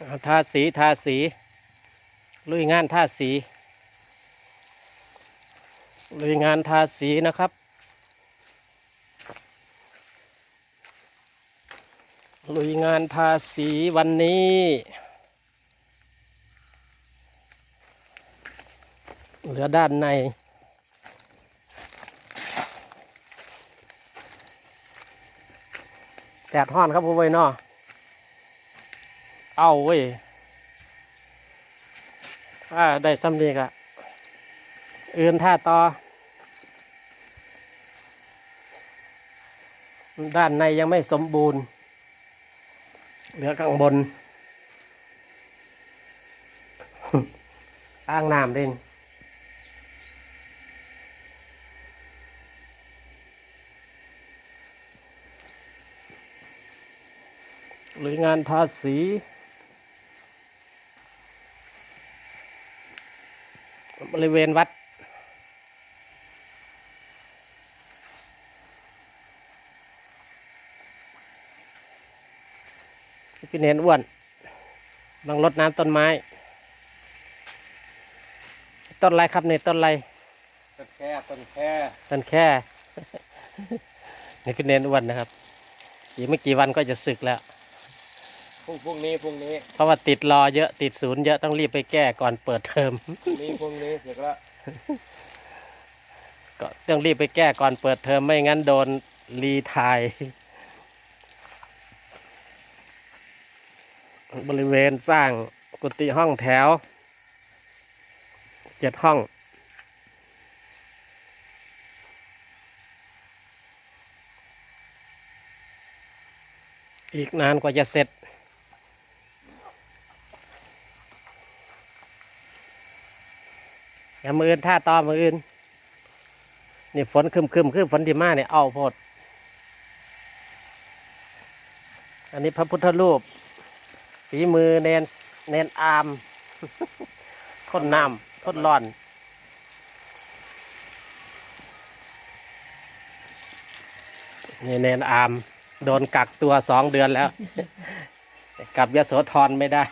ทาสีทาสีลุยงานทาสีลุยงานทาสีนะครับ ลุยงานทาสีวันนี้เหลือด้านในแดดห้อนครับผมเว้ยเนาะ เอาเว้ยถ้าได้ซ้ำนี้กะอื่นท่าต่อ ด้านในยังไม่สมบูรณ์ เหลือข้างบน อ้างน้ำเด่นหรืองานทาสี บริเวณวัด พี่เนนอ้วนบังรดน้ำต้นไม้ ต้นอะไรครับเนี่ยต้นอะไร ต้นแค่ ต้นแค่ ต้นแค่ นี่พี่เนนอ้วนนะครับอีกไม่กี่วันก็จะสึกแล้ว พรุ่งพรุ่งนี้พรุ่งนี้เพราะว่าติดรอเยอะติดศูนย์เยอะต้องรีบไปแก้ก่อนเปิดเทอม พรุ่งนี้พรุ่งนี้เสร็จแล้วก็ต้องรีบไปแก้ก่อนเปิดเทอมไม่งั้นโดนรีไทายบริเวณสร้างกุฏิห้องแถวเจ็ดห้อง อีกนานกว่าจะเสร็จ อย่ามืออื่นท่าต่อมืออื่น นี่ฝนคึมคึมคือฝนที่มาเนี่ยเอาโพด อันนี้พระพุทธรูปฝีมือเนนเนนอามทนน้ำทนร้อนนี่เนนอาม โดนกักตัวสองเดือนแล้ว กลับยโสธรไม่ได้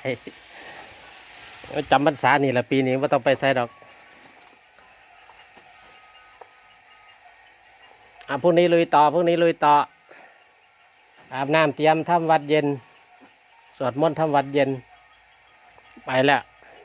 จำพรรษานี่แหละปีนี้ว่าต้องไปใส่ดอก อะพรุ่งนี้ลุยต่อพรุ่งนี้ลุยต่ออาบน้ำเตรียมทำวัดเย็น สวดมนต์ทำวัดเย็น ไปแล้ว